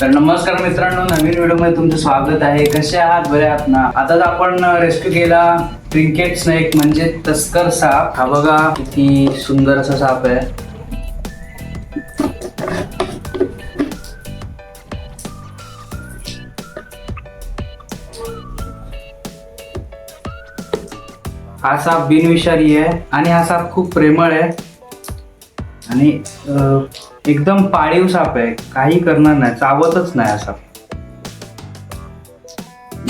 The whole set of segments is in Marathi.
तर नमस्कार मित्रांनो नवीन व्हिडिओमध्ये तुमचं स्वागत आहे. कसे आहात? बरे आहात ना? आताच आपण रेस्क्यू केला. ट्रिंकेट स्नेक म्हणजे तस्कर साप. हा बघा किती सुंदर असा साप आहे. हा साप बिनविषारी आहे आणि हा साप खूप प्रेमळ आहे. आणि एकदम पाळीव साप आहे. काही करणार नाही. चावतच नाही असा.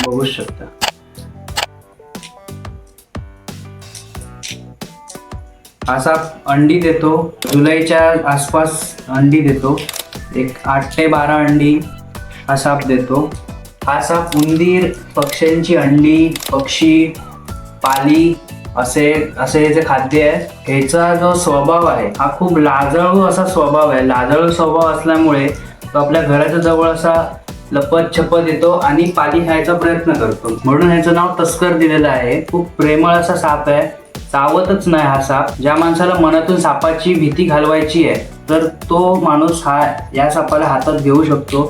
बघू शकता. हा साप अंडी देतो. जुलैच्या आसपास अंडी देतो. एक आठ ते बारा अंडी हा साप देतो. हा साप उंदीर पक्ष्यांची अंडी पक्षी पाली असे असे जे खाद्य आहे ह्याचा जो स्वभाव आहे हा खूप लाजळू असा स्वभाव आहे. लाजळू स्वभाव असल्यामुळे तो आपल्या घराच्या जवळ असा लपत छपत येतो आणि पाणी खायचा प्रयत्न करतो. म्हणून ह्याचं नाव तस्कर दिलेलं आहे. खूप प्रेमळ असा साप आहे. चावतच नाही हा साप. ज्या माणसाला मनातून सापाची भीती घालवायची आहे तर तो माणूस हा या सापाला हातात घेऊ शकतो.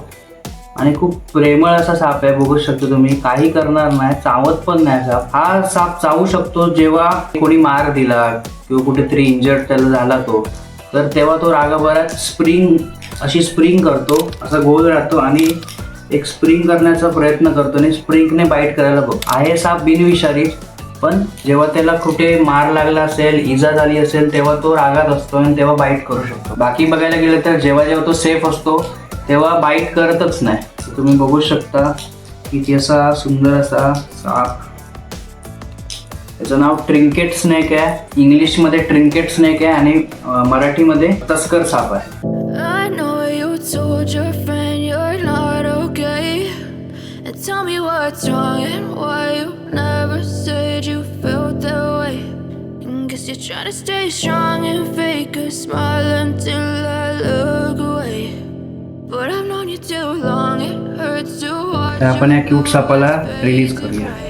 आणि खूप प्रेमळ असा साप आहे बघू शकतो तुम्ही. काही करणार नाही चावत पण नाही साप हा साप चावू शकतो जेव्हा कोणी मार दिला किंवा कुठेतरी इंजर्ड त्याला झाला तो. तर तेव्हा तो रागाभरात स्प्रिंग अशी स्प्रिंग करतो असा गोल राहतो आणि एक स्प्रिंग करण्याचा प्रयत्न करतो आणि स्प्रिंगने बाईट करायला बघ. आहे साप बिनविषारी पण जेव्हा त्याला कुठे मार लागला असेल इजा झाली असेल तेव्हा तो रागात असतो आणि तेव्हा बाईट करू शकतो. बाकी बघायला गेलं तर जेव्हा जेव्हा तो सेफ असतो तेव्हा बाईट करतच नाही तुम्ही बघू शकता किती असा सुंदर असा साप त्याचं नाव ट्रिंकेट स्नेक आहे इंग्लिशमध्ये ट्रिंकेट स्नेक आहे आणि अं, मराठीमध्ये तस्कर साप आहे tell me what's wrong and why you never said you felt that way. And guess you're trying to stay strong and fake a smile until I look तर आपण या क्यूट सापाला रिलीज करूया.